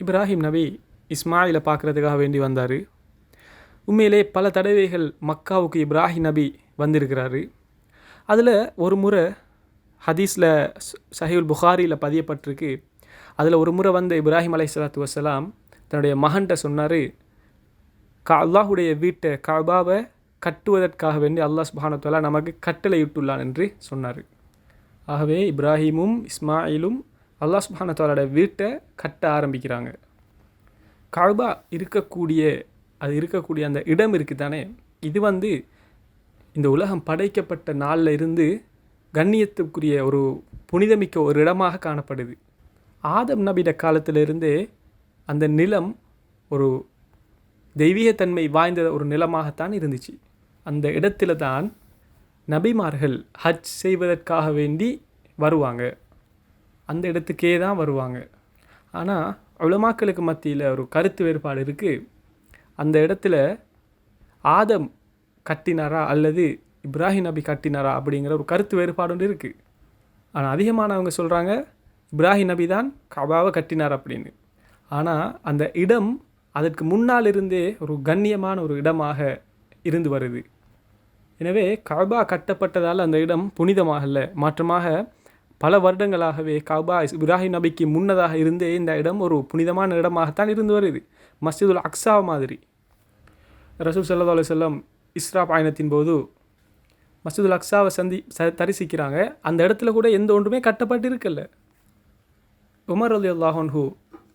இப்ராஹிம் நபி இஸ்மாயிலை பார்க்குறதுக்காக வேண்டி வந்தார். உண்மையிலே பல தடவைகள் மக்காவுக்கு இப்ராஹிம் நபி வந்திருக்கிறாரு. அதில் ஒரு முறை ஹதீஸில் சஹீல் புகாரியில் பதியப்பட்டிருக்கு. அதில் ஒரு முறை வந்த இப்ராஹிம் அலை சலாத்து வசலாம் தன்னுடைய மகன்கிட்ட சொன்னார் கா அல்லாஹுடைய வீட்டை கபாவை கட்டுவதற்காக வேண்டி அல்லாஹ் சுபானத்துவலா நமக்கு கட்டளையிட்டுள்ளான் என்று சொன்னார். ஆகவே இப்ராஹிமும் இஸ்மாயிலும் அல்லாஹ் சுபானத்தாலோட வீட்டை கட்ட ஆரம்பிக்கிறாங்க. கழுபா இருக்கக்கூடிய அது இருக்கக்கூடிய அந்த இடம் இருக்குது தானே இது வந்து இந்த உலகம் படைக்கப்பட்ட நாளில் இருந்து கண்ணியத்துக்குரிய ஒரு புனிதமிக்க ஒரு இடமாக காணப்படுது. ஆதம் நபிட காலத்திலிருந்தே அந்த நிலம் ஒரு தெய்வீகத்தன்மை வாய்ந்த ஒரு நிலமாகத்தான் இருந்துச்சு. அந்த இடத்துல தான் நபிமார்கள் ஹஜ் செய்வதற்காக வேண்டி வருவாங்க. அந்த இடத்துக்கே தான் வருவாங்க. ஆனால் உலமாக்களுக்கு மத்தியில் ஒரு கருத்து வேறுபாடு இருக்குது அந்த இடத்துல ஆதம் கட்டினாரா அல்லது இப்ராஹிம் நபி கட்டினாரா அப்படிங்கிற ஒரு கருத்து வேறுபாடு ஒன்று இருக்குது ஆனால் அதிகமானவங்க சொல்கிறாங்க இப்ராஹிம் நபி தான் கபாவை கட்டினார் அப்படின்னு. ஆனால் அந்த இடம் அதற்கு முன்னால் இருந்தே ஒரு கண்ணியமான ஒரு இடமாக இருந்து வருது. எனவே கபா கட்டப்பட்டதால் அந்த இடம் புனிதமாகல மாற்றமாக பல வருடங்களாகவே கபா இப்ராஹிம் நபிக்கு முன்னதாக இருந்தே இந்த இடம் ஒரு புனிதமான இடமாகத்தான் இருந்து வருது. மஸ்ஜிதுல் அக்ஸா மாதிரி. ரசூல் சல்லா அலி செல்லம் இஸ்ரா பயணத்தின் போது மஸ்ஜிதுல் அக்ஸாவை சந்தி ச தரிசிக்கிறாங்க. அந்த இடத்துல கூட எந்த ஒன்றுமே கட்டப்பட்டு இருக்கல உமர் அலி அல்லாஹன்ஹூ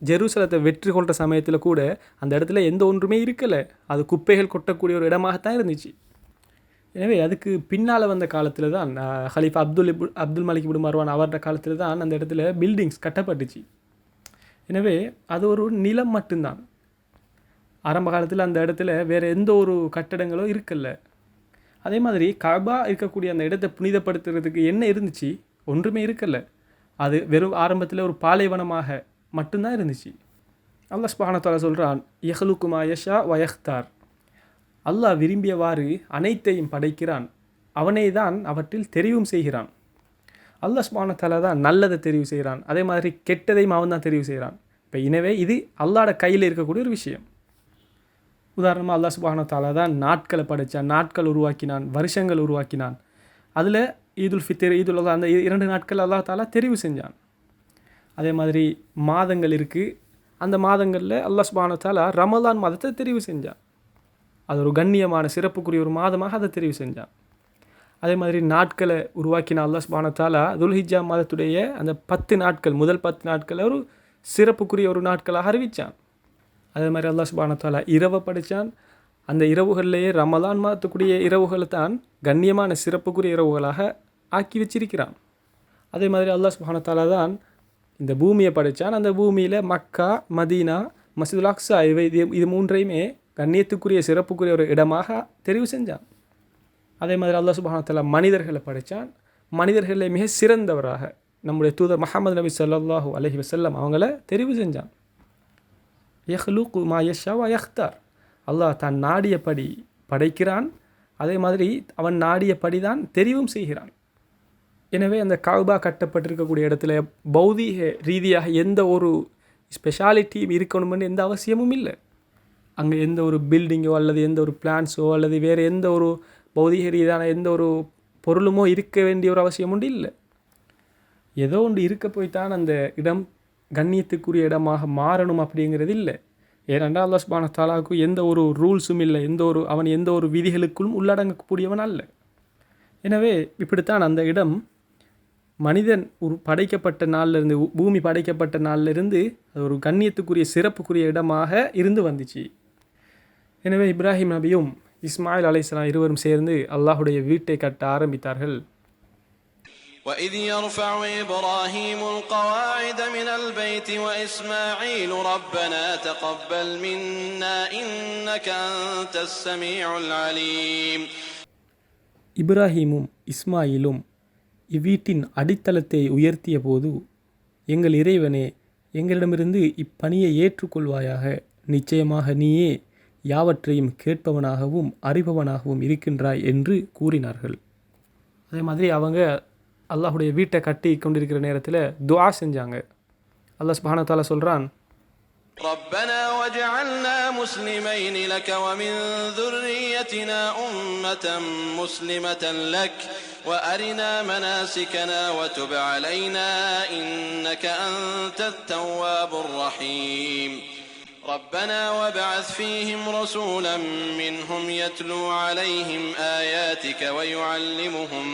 ஜெருசலத்தை வெற்றி கொண்ட சமயத்தில் கூட அந்த இடத்துல எந்த ஒன்றுமே இருக்கலை. அது குப்பைகள் கொட்டக்கூடிய ஒரு இடமாகத்தான் இருந்துச்சு. எனவே அதுக்கு பின்னால் வந்த காலத்தில் தான் ஹலீஃபா அப்துல் இபு அப்துல் மலிக் இபுடு மர்வான் அவரோட காலத்தில் தான் அந்த இடத்துல பில்டிங்ஸ் கட்டப்பட்டுச்சு. எனவே அது ஒரு நிலம் மட்டும்தான். ஆரம்ப காலத்தில் அந்த இடத்துல வேறு எந்த ஒரு கட்டடங்களும் இருக்கல அதே மாதிரி கபா இருக்கக்கூடிய அந்த இடத்தை புனிதப்படுத்துறதுக்கு என்ன இருந்துச்சு? ஒன்றுமே இருக்கல்ல. அது வெறும் ஆரம்பத்தில் ஒரு பாலைவனமாக மட்டும்தான் இருந்துச்சு. அல்லாஹ் ஸ்பானத்தால் சொல்கிறான் யஹலுக்குமா யஷா வயஹ்தார் அல்லாஹ் விரும்பியவாறு அனைத்தையும் படைக்கிறான். அவனே தான் அவற்றில் தெரிவும் செய்கிறான். அல்லாஹ் ஸ்பானத்தால தான் நல்லதை தெரிவு செய்கிறான். அதே மாதிரி கெட்டதையும் அவன் தான் தெரிவு செய்கிறான். இப்போ எனவே இது அல்லாட கையில் இருக்கக்கூடிய ஒரு விஷயம். உதாரணமாக அல்லாஹ் சுபானத்தாலா தான் நாட்களை படைத்தான் நாட்கள் உருவாக்கினான் வருஷங்கள் உருவாக்கினான். அதில் ஈதுல் ஃபித்தர் ஈதுல் அல்லா அந்த இரண்டு நாட்கள் அல்லாஹ் தாலா தெரிவு செஞ்சான். அதே மாதிரி மாதங்கள் இருக்குது அந்த மாதங்களில் அல்லாஹ் சுபானத்தாலா ரமலான் மாதத்தை தெரிவு செஞ்சான். அது ஒரு கண்ணியமான சிறப்புக்குரிய ஒரு மாதமாக அதை தெரிவு செஞ்சான். அதே மாதிரி நாட்களை உருவாக்கின அல்லாஹ் சுபானத்தாலா துல்ஹிஜா மாதத்துடைய அந்த பத்து நாட்கள் முதல் பத்து நாட்களை ஒரு சிறப்புக்குரிய ஒரு நாட்களாக அறிவித்தான் அதே மாதிரி அல்லாஹ் சுபானத்தாலா இரவை படித்தான் அந்த இரவுகள்லேயே ரமலான் மாதத்துக்குரிய இரவுகளை தான் கண்ணியமான சிறப்புக்குரிய இரவுகளாக ஆக்கி வச்சிருக்கிறான். அதே மாதிரி அல்லாஹ் சுபானத்தாலா தான் இந்த பூமியை படைத்தான் அந்த பூமியில் மக்கா மதீனா மசிதுல் அக்ஸா இவை இது இது மூன்றையுமே கண்ணியத்துக்குரிய சிறப்புக்குரிய ஒரு இடமாக தெரிவு செஞ்சான். அதே மாதிரி அல்லாஹ் சுபானத்தில் மனிதர்களை படைத்தான் மனிதர்களிலே மிக சிறந்தவராக நம்முடைய தூதர் முகமது நபி சல்லாஹூ அலஹி வசல்லம் அவங்கள தெரிவு செஞ்சான். யஹ்லூக்கு மா யஷா யஹ்தார். அல்லாஹ் தான் நாடியபடி படைக்கிறான். அதே மாதிரி அவன் நாடியபடி தான் தெரிவும் செய்கிறான். எனவே அந்த கவுபா கட்டப்பட்டிருக்கக்கூடிய இடத்துல பௌதீக ரீதியாக எந்த ஒரு ஸ்பெஷாலிட்டியும் இருக்கணும்னு எந்த அவசியமும் இல்லை. அங்கே எந்த ஒரு பில்டிங்கோ அல்லது எந்த ஒரு பிளான்ஸோ அல்லது வேறு எந்த ஒரு பௌதீக ரீதியான எந்த ஒரு பொருளுமோ இருக்க வேண்டிய ஒரு அவசியம் உண்டு இல்லை. ஏதோ ஒன்று இருக்க போய்த்தான் அந்த இடம் கண்ணியத்துக்குரிய இடமாக மாறணும் அப்படிங்கிறது இல்லை. ஏனென்றால் அல்லா சுபான தாலாவுக்கு எந்த ஒரு ரூல்ஸும் இல்லை எந்த ஒரு அவன் எந்த ஒரு விதிகளுக்குள்ளும் உள்ளடங்கக்கூடியவன் அல்ல. எனவே இப்படித்தான் அந்த இடம் மனிதன் ஒரு படைக்கப்பட்ட நாள்லேருந்து பூமி படைக்கப்பட்ட நாள்லேருந்து அது ஒரு கண்ணியத்துக்குரிய சிறப்புக்குரிய இடமாக இருந்து வந்துச்சு. எனவே இப்ராஹிம் நபியும் இஸ்மாயில் அலைஸ்லாம் இருவரும் சேர்ந்து அல்லாஹுடைய வீட்டை கட்ட ஆரம்பித்தார்கள் وإذ يرفع إبراهيم القواعد من البيت وإسماعيل ربنا تقبل منا إنك أنت السميع العليم இப்ராஹீமும் இஸ்மாயிலும் இவ்வீட்டின் அடித்தளத்தை உயர்த்திய போது எங்கள் இறைவனே எங்களிடமிருந்து இப்பணியை ஏற்றுக்கொள்வாயாக நிச்சயமாக நீயே யாவற்றையும் கேட்பவனாகவும் அறிபவனாகவும் இருக்கின்றாய் என்று கூறினார்கள் அதே மாதிரி அவங்க அல்லாஹுடைய வீட்டை கட்டி கொண்டிருக்கிற நேரத்தில் துஆ செஞ்சாங்க அல்லாஹ் சுபானத்தால சொல்கிறான் ربنا واجعلنا مسلمين لك ومن ذريتنا أمة مسلمة لك وأرنا مناسكنا وتب علينا إنك أنت التواب الرحيم ربنا وابعث فيهم رسولا منهم يتلو عليهم آياتك ويعلمهم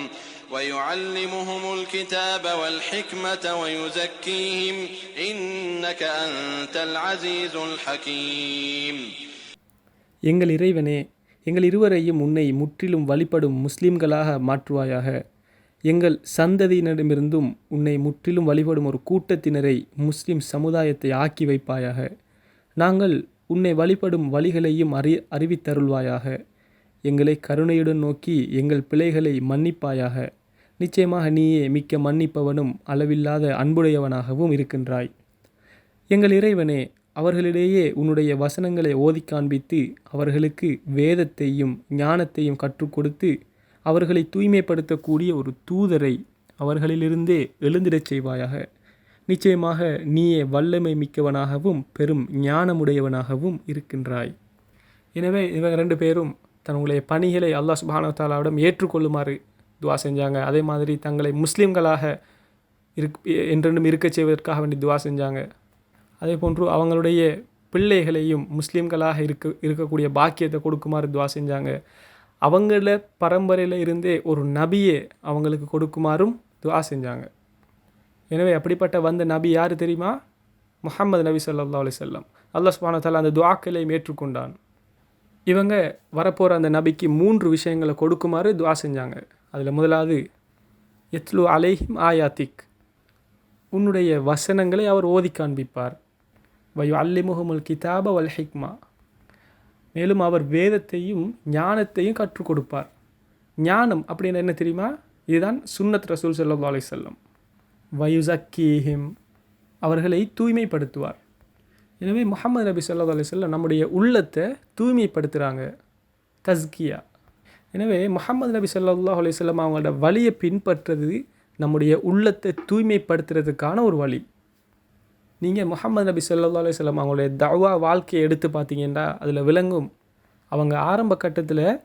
ويعلمهم الكتاب والحكمة ويزكيهم إنك أنت العزيز الحكيم எங்கள் இறைவனே எங்கள் இருவரையும் உன்னை முற்றிலும் வழிபடும் முஸ்லிம்களாக மாற்றுவாயாக எங்கள் சந்ததியினரிடமிருந்தும் உன்னை முற்றிலும் வழிபடும் ஒரு கூட்டத்தினரை முஸ்லிம் சமுதாயத்தை ஆக்கி வைப்பாயாக நாங்கள் உன்னை வழிபடும் வழிகளையும் அறி அறிவித்தருள்வாயாக. எங்களை கருணையுடன் நோக்கி எங்கள் பிழைகளை மன்னிப்பாயாக. நிச்சயமாக நீயே மிக்க மன்னிப்பவனும் அளவில்லாத அன்புடையவனாகவும் இருக்கின்றாய். எங்கள் இறைவனே அவர்களிடையே உன்னுடைய வசனங்களை ஓதிக் காண்பித்து அவர்களுக்கு வேதத்தையும் ஞானத்தையும் கற்றுக் கொடுத்து அவர்களை தூய்மைப்படுத்தக்கூடிய ஒரு தூதரை அவர்களிலிருந்தே எழுந்திடச் செய்வாயாக. நிச்சயமாக நீயே வல்லமை மிக்கவனாகவும் பெரும் ஞானமுடையவனாகவும் இருக்கின்றாய். எனவே இவங்க ரெண்டு பேரும் தங்களுடைய பணிகளை அல்லாஹ் சுபானத்தாலாவிடம் ஏற்றுக்கொள்ளுமாறு துவா செஞ்சாங்க. அதே மாதிரி தங்களை முஸ்லீம்களாக இருக் என்றென்றும் இருக்கச் செய்வதற்காக வேண்டி துவா செஞ்சாங்க. அதே போன்று அவங்களுடைய பிள்ளைகளையும் முஸ்லீம்களாக இருக்க இருக்கக்கூடிய பாக்கியத்தை கொடுக்குமாறு துவா செஞ்சாங்க. அவங்கள பரம்பரையில் இருந்தே ஒரு நபியை அவங்களுக்கு கொடுக்குமாறும் துவா செஞ்சாங்க. எனவே அப்படிப்பட்ட வந்த நபி யார் தெரியுமா? முஹம்மது நபி சொல்லா அலி செல்லம் அல்லா சுபானத்தால் அந்த துவாக்களையும் ஏற்றுக்கொண்டான். இவங்க வரப்போகிற அந்த நபிக்கு மூன்று விஷயங்களை கொடுக்குமாறு துவா செஞ்சாங்க. அதில் முதலாவது எத்லு அலைஹிம் ஆயாத்திக். உன்னுடைய வசனங்களை அவர் ஓதி காண்பிப்பார். வயு அல்லிமுகமுல் கிதாப வல் ஹிக்மா. மேலும் அவர் வேதத்தையும் ஞானத்தையும் கற்றுக் கொடுப்பார். ஞானம் அப்படின்னு என்ன தெரியுமா? இதுதான் சுன்னத் ரசூல் செல்லம் அலைஹி செல்லம் வயுசக்கீஹிம். அவர்களை தூய்மைப்படுத்துவார். எனவே முகமது நபி ஸல்லல்லாஹு அலைஹி வஸல்லம் நம்முடைய உள்ளத்தை தூய்மைப்படுத்துகிறாங்க தஸ்கியா. எனவே முகமது நபி ஸல்லல்லாஹு அலைஹி அவங்களோட வழியை பின்பற்றுறது நம்முடைய உள்ளத்தை தூய்மைப்படுத்துறதுக்கான ஒரு வழி. நீங்கள் முகமது நபி சொல்லா அலைஹி வஸல்லம் அவங்களுடைய தவா வாழ்க்கையை எடுத்து பார்த்தீங்கன்னா அதில் விளங்கும். அவங்க ஆரம்ப கட்டத்தில்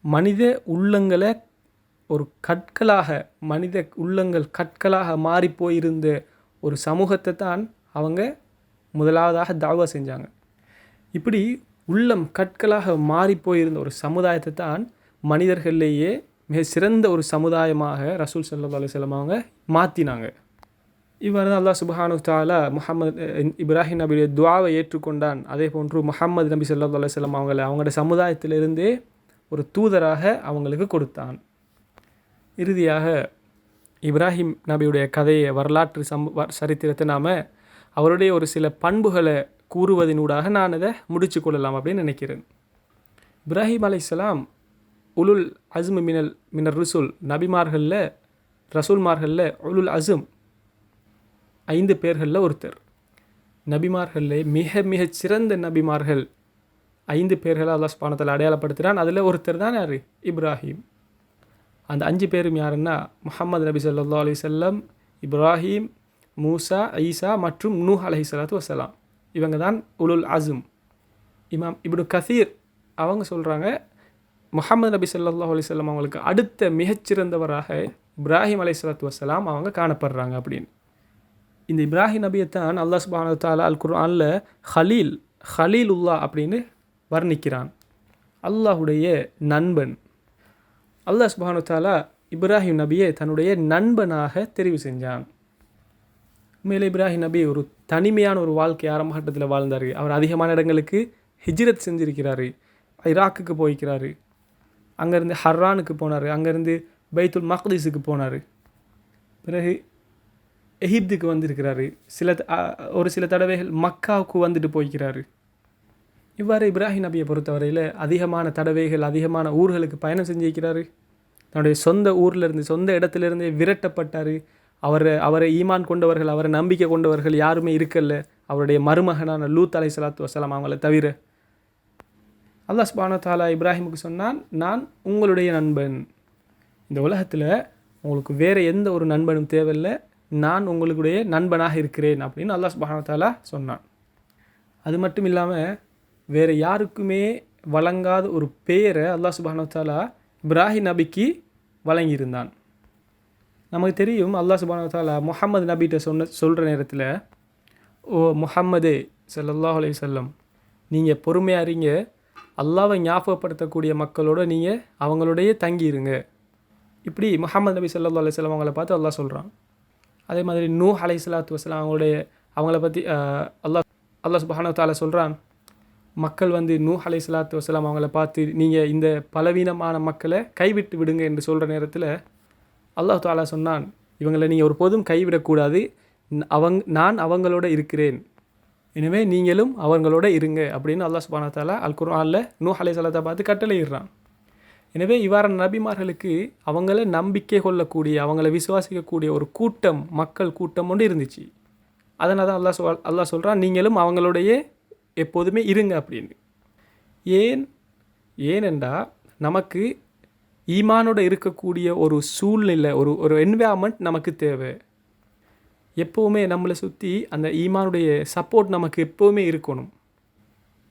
மனித உள்ளங்களை ஒரு கற்களாக மனித உள்ளங்கள் கற்களாக மாறி போயிருந்த ஒரு சமூகத்தை தான் அவங்க முதலாவதாக தாவா செஞ்சாங்க. இப்படி உள்ளம் கற்களாக மாறி போயிருந்த ஒரு சமுதாயத்தை தான் மனிதர்களிலேயே மிக சிறந்த ஒரு சமுதாயமாக ரசூல் சல்லா செல்லம் அவங்க மாற்றினாங்க இவ்வாறு தான் அல்லா சுபஹானு தாலா முகமது முஹம்மது இப்ராஹிம் நபியுடைய துவாவை ஏற்றுக்கொண்டான். அதே போன்று முஹம்மது நபி சல்லா செல்லம் அவங்களை அவங்களோட சமுதாயத்திலிருந்தே ஒரு தூதராக அவங்களுக்கு கொடுத்தான். இறுதியாக இப்ராஹிம் நபியுடைய கதையை வரலாற்று சம் வ- சரித்திரத்தை நாம் அவருடைய ஒரு சில பண்புகளை கூறுவதனூடாக நான் அதை முடிச்சு கொள்ளலாம் அப்படின்னு நினைக்கிறேன். இப்ராஹிம் அலைசலாம் உலுல் அஸ்ம் மினல் மினர் ருசுல் நபிமார்களில் ரசூல்மார்களில் உலுல் அசும் ஐந்து பேர்களில் ஒருத்தர். நபிமார்களில் மிக மிக சிறந்த நபிமார்கள் ஐந்து பேர்களை அல்லாஹ் ஸ்பானத்தில் அடையாளப்படுத்துகிறான் அதில் ஒருத்தர் தான் யார்? இப்ராஹிம். அந்த அஞ்சு பேரும் யாருன்னா முஹம்மது நபி சொல்லா அலி வஸல்லம் இப்ராஹிம் மூசா ஈசா மற்றும் நூ அலஹி சலாத்து வசலாம் இவங்க தான் உலுல் அசும் இமாம் இப்னு கசீர் அவங்க சொல்கிறாங்க முஹம்மது நபி சொல்லா அலி வஸல்லம் அவங்களுக்கு அடுத்த மிகச்சிறந்தவராக இப்ராஹிம் அலி சலாத்து வசலாம் அவங்க காணப்படுறாங்க அப்படின்னு. இந்த இப்ராஹிம் நபியை தான் அல்லாஹ் சுபான தாலா அல் குர்ஆனில் ஹலீல் ஹலீல் உல்லா அப்படின்னு வர்ணிக்கிறான். அல்லாஹுடைய நண்பன். அல்லாஹ் சுபானு தாலா இப்ராஹிம் நபியை தன்னுடைய நண்பனாக தெரிவு செஞ்சான். உண்மையில் இப்ராஹிம் நபி ஒரு தனிமையான ஒரு வாழ்க்கை ஆரம்ப கட்டத்தில் வாழ்ந்தார். அவர் அதிகமான இடங்களுக்கு ஹிஜ்ரத் செஞ்சிருக்கிறாரு. ஈராக்குக்கு போய்க்கிறாரு. அங்கேருந்து ஹர்ரானுக்கு போனார். அங்கேருந்து பைத்துல் மக்தீஸுக்கு போனார். பிறகு எகிப்துக்கு வந்திருக்கிறாரு. சில ஒரு சில தடவைகள் மக்காவுக்கு வந்துட்டு போய்க்கிறாரு. இவ்வாறு இப்ராஹிம் நபியை பொறுத்தவரையில் அதிகமான தடவைகள் அதிகமான ஊர்களுக்கு பயணம் செஞ்சிருக்கிறார். தன்னுடைய சொந்த ஊர்லேருந்து சொந்த இடத்துலேருந்தே விரட்டப்பட்டார். அவரை அவரை ஈமான் கொண்டவர்கள் அவரை நம்பிக்கை கொண்டவர்கள் யாருமே இருக்கல்ல. அவருடைய மருமகனான லூத் அலை சலாத்து வசலாம் அவங்கள தவிர. அல்லாஸ் பானத்தாலா இப்ராஹிமுக்கு சொன்னான் நான் உங்களுடைய நண்பன். இந்த உலகத்தில் உங்களுக்கு வேறு எந்த ஒரு நண்பனும் தேவையில்லை. நான் உங்களுடைய நண்பனாக இருக்கிறேன் அப்படின்னு அல்லாஸ் சுப்ஹானஹு சொன்னான். அது மட்டும் இல்லாமல் வேறு யாருக்குமே வழங்காத ஒரு பெயரை அல்லாஹ் சுபானுத்தாலா இப்ராஹிம் நபிக்கு வழங்கியிருந்தான். நமக்கு தெரியும் அல்லாஹ் சுபானுத்தாலா முஹம்மது நபிகிட்ட சொன்ன சொல்கிற நேரத்தில் ஓ முஹம்மதே சல்லாஹ் அலி செல்லம் நீங்கள் பொறுமையாக இருங்க. அல்லாவை ஞாபகப்படுத்தக்கூடிய மக்களோட நீங்கள் அவங்களோடையே தங்கியிருங்க. இப்படி முஹம்மது நபி சல்லா அலைஹி வஸல்லம் அவங்கள பார்த்து அல்லாஹ் சொல்கிறான் அதே மாதிரி நூ அலை சலாத்து வசலாம் அவங்களுடைய அவங்கள பற்றி அல்லாஹ் அல்லாஹ் சுப்ஹானஹு தாலா சொல்கிறான் மக்கள் வந்து நூ அலை சலாத்து வசலாம் அவங்கள பார்த்து நீங்கள் இந்த பலவீனமான மக்களை கைவிட்டு விடுங்க என்று சொல்கிற நேரத்தில் அல்லாஹ் தாலா சொன்னான் இவங்களை நீங்கள் ஒருபோதும் கைவிடக்கூடாது அவங் நான் அவங்களோட இருக்கிறேன். எனவே நீங்களும் அவங்களோட இருங்க அப்படின்னு அல்லாஹ் சுபானா தாலா அல் குர்ஆனில் நூ அலை சலாத்தை பார்த்து கட்டளையிடுறான். எனவே இவ்வாறான நபிமார்களுக்கு அவங்கள நம்பிக்கை கொள்ளக்கூடிய அவங்கள விசுவாசிக்கக்கூடிய ஒரு கூட்டம் மக்கள் கூட்டம் ஒன்று இருந்துச்சு. அதனால் தான் அல்லாஹ் சொல் அல்லாஹ் சொல்கிறான் நீங்களும் அவங்களோடையே எப்போதுமே இருங்க அப்படின்னு. ஏன்? ஏனெண்டா நமக்கு ஈமானோட இருக்கக்கூடிய ஒரு சூழ்நிலை ஒரு ஒரு என்வாயன்மெண்ட் நமக்கு தேவை. எப்போவுமே நம்மளை சுற்றி அந்த ஈமானுடைய சப்போர்ட் நமக்கு எப்போவுமே இருக்கணும்.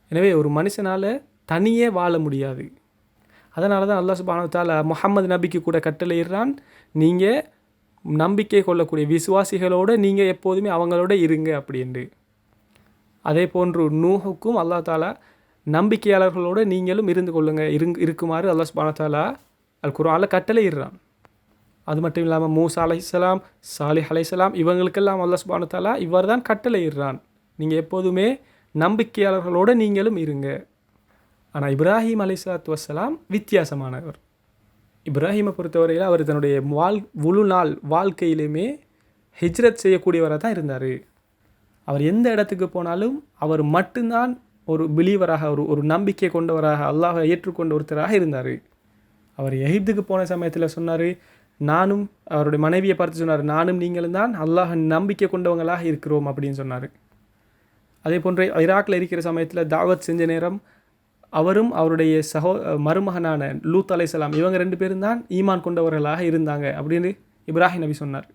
எனவே ஒரு மனுஷனால் தனியே வாழ முடியாது. அதனால தான் அல்லா சுபானத்தால் முகமது நபிக்கு கூட கட்டளையிடுறான் நீங்கள் நம்பிக்கை கொள்ளக்கூடிய விசுவாசிகளோடு நீங்கள் எப்போதுமே அவங்களோட இருங்க அப்படின்ட்டு அதே போன்று நூஹுக்கும் அல்லா தாலா நம்பிக்கையாளர்களோடு நீங்களும் இருந்து கொள்ளுங்கள் இருங் இருக்குமாறு அல்லா சுப்ஹானஹு அல் குர்ஆனில் கட்டளையிடுறான். அது மட்டும் இல்லாமல் மூசா அலைசலாம் சாலிஹ் அலைசலாம் இவங்களுக்கெல்லாம் அல்லா சுப்ஹானஹு வ தஆலா தான் கட்டளையிடுறான். நீங்கள் எப்போதுமே நம்பிக்கையாளர்களோடு நீங்களும் இருங்க. ஆனால் இப்ராஹிம் அலைஹிஸ்ஸலாத்து வசலாம் வித்தியாசமானவர். இப்ராஹிமை பொறுத்தவரையில் அவர் தன்னுடைய வாழ் முழு நாள் வாழ்க்கையிலுமே ஹிஜ்ரத் செய்யக்கூடியவராக தான் இருந்தார். அவர் எந்த இடத்துக்கு போனாலும் அவர் மட்டும்தான் ஒரு பிலீவராக ஒரு ஒரு நம்பிக்கை கொண்டவராக அல்லாஹை ஏற்றுக்கொண்ட ஒருத்தராக இருந்தார். அவர் எகிப்துக்கு போன சமயத்தில் சொன்னார் நானும் அவருடைய மனைவியை பார்த்து சொன்னார் நானும் நீங்களும் தான் அல்லாஹ் நம்பிக்கை கொண்டவங்களாக இருக்கிறோம் அப்படின்னு சொன்னார். அதே போன்று ஈராக்கில் இருக்கிற சமயத்தில் தாவத் செஞ்ச நேரம் அவரும் அவருடைய சகோ மருமகனான லூத் அலைசலாம் இவங்க ரெண்டு பேரும் தான் ஈமான் கொண்டவர்களாக இருந்தாங்க அப்படின்னு இப்ராஹிம் நபி சொன்னார்.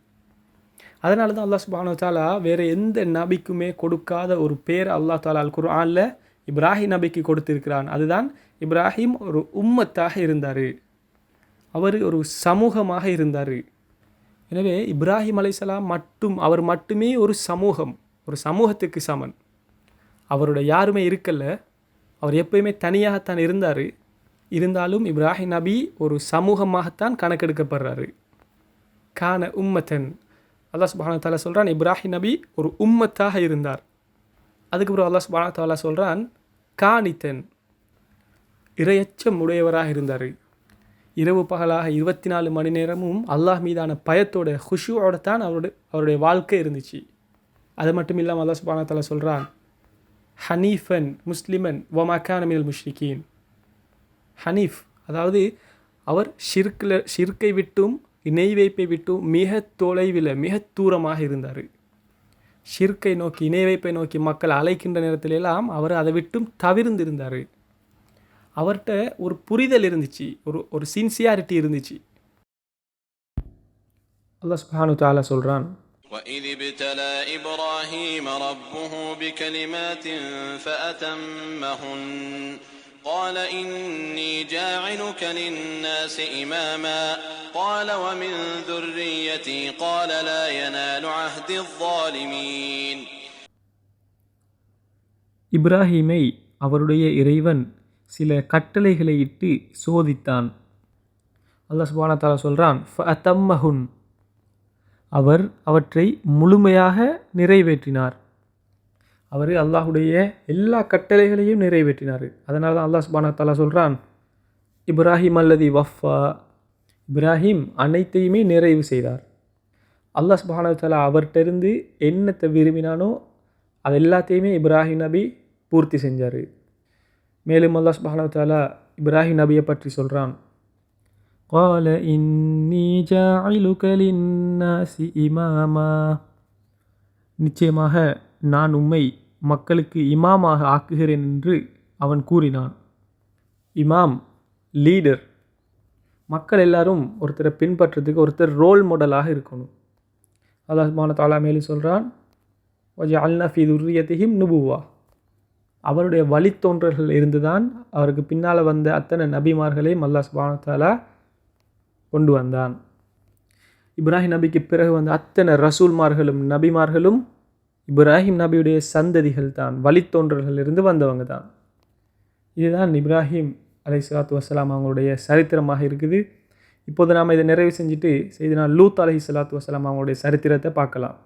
அதனால தான் அல்லாஹ் சுப்ஹானஹு தாலா வேறு எந்த நபிக்குமே கொடுக்காத ஒரு பேர் அல்லாஹ் தாலா அல் குர்ஆனில் இப்ராஹிம் நபிக்கு கொடுத்திருக்கிறான். அதுதான் இப்ராஹிம் ஒரு உம்மத்தாக இருந்தார். அவர் ஒரு சமூகமாக இருந்தார். எனவே இப்ராஹிம் அலைசலாம் மட்டும் அவர் மட்டுமே ஒரு சமூகம் ஒரு சமூகத்துக்கு சமன். அவரோட யாருமே இருக்கலை. அவர் எப்பயுமே தனியாகத்தான் இருந்தார். இருந்தாலும் இப்ராஹிம் நபி ஒரு சமூகமாகத்தான் கணக்கெடுக்கப்படுறாரு. கான உம்மத்தன் அல்லாஹ் சுபான தாலா சொல்கிறான் இப்ராஹிம் நபி ஒரு உம்மத்தாக இருந்தார். அதுக்கப்புறம் அல்லாஹ் சுபான தாலா சொல்கிறான் காணித்தன் இரையச்சம் உடையவராக இருந்தார். இரவு பகலாக இருபத்தி நாலு மணி நேரமும் அல்லாஹ் மீதான பயத்தோட ஹுஷுவோட தான் அவருடைய அவருடைய வாழ்க்கை இருந்துச்சு. அது மட்டும் இல்லாமல் அல்லாஹ் சுபான தாலா சொல்கிறான் ஹனீஃபன் முஸ்லிமன் ஒமாக்கான மினல் முஷ்ரிகீன். ஹனீஃப் அதாவது அவர் ஷிர்கில் ஷிர்கை விட்டும் இணை வைப்பை விட்டும் மிக தொலைவில் மிக தூரமாக இருந்தார் ஷிர்கை நோக்கி இணை வைப்பை நோக்கி மக்கள் அழைக்கின்ற நேரத்திலெல்லாம் அவர் அதை விட்டும் தவிர்ந்திருந்தார் அவர்கிட்ட ஒரு புரிதல் இருந்துச்சு ஒரு ஒரு சின்சியாரிட்டி இருந்துச்சு அல்லாஹ் சுப்ஹானஹு தஆலா சொல்கிறான் وإذ ابتلى إبراهيم ربه بكلمات فأتمهن قال إني جاعلك للناس إماما قال ومن ذريتي قال لا ينال عهد الظالمين இப்ராஹீமை அவருடைய இறைவன் சில கட்டளைகளை இட்டு சோதித்தான் அல்லாஹ் சுப்ஹானஹு தஆலா சொல்கிறான் ஃபஅத்தம்மஹுன் அவர் அவற்றை முழுமையாக நிறைவேற்றினார் அவர் அல்லாஹுடைய எல்லா கட்டளைகளையும் நிறைவேற்றினார் அதனால தான் அல்லாஹ் சுப்ஹானஹு தஆலா சொல்கிறான் இப்ராஹிம் அல்லதி வஃபா இப்ராஹிம் அனைத்தையுமே நிறைவு செய்தார் அல்லாஹ் சுப்ஹானஹு தஆலா அவர்கிட்டருந்து என்னத்தை விரும்பினானோ அது எல்லாத்தையுமே இப்ராஹிம் நபி பூர்த்தி செஞ்சார் மேலும் அல்லாஹ் சுப்ஹானஹு தஆலா இப்ராஹிம் நபியை பற்றி சொல்கிறான் قال إني جاعلك للناس إماما நிச்சயமாக நான் உம்மை மக்களுக்கு இமாமாக ஆக்குகிறேன் என்று அவன் கூறினான். இமாம் லீடர். மக்கள் எல்லாரும் ஒருத்தரை பின்பற்றுறதுக்கு ஒருத்தர் ரோல் மாடலாக இருக்கணும். அல்லாஹ் தாலா மேலும் சொல்கிறான் அல்னஃபி துரியத்தையும் நுபுவா. அவருடைய வழித்தோன்றல்கள் இருந்து தான் அவருக்கு பின்னால் வந்த அத்தனை நபிமார்களையும் அல்லா சுபானத்தாலா கொண்டு வந்தான். இப்ராஹிம் நபிக்கு பிறகு வந்த அத்தனை ரசூல்மார்களும் நபிமார்களும் இப்ராஹிம் நபியுடைய சந்ததிகள் தான் வழித்தோன்றல்களிலிருந்து வந்தவங்க தான். இதுதான் இப்ராஹிம் அலை சலாத்து வசலாம் அவங்களுடைய சரித்திரமாக இருக்குது. இப்போது நாம் இதை நிறைவு செஞ்சுட்டு செய்தினா லூத் அலை சலாத்து வசலாம் அவங்களுடைய சரித்திரத்தை பார்க்கலாம்.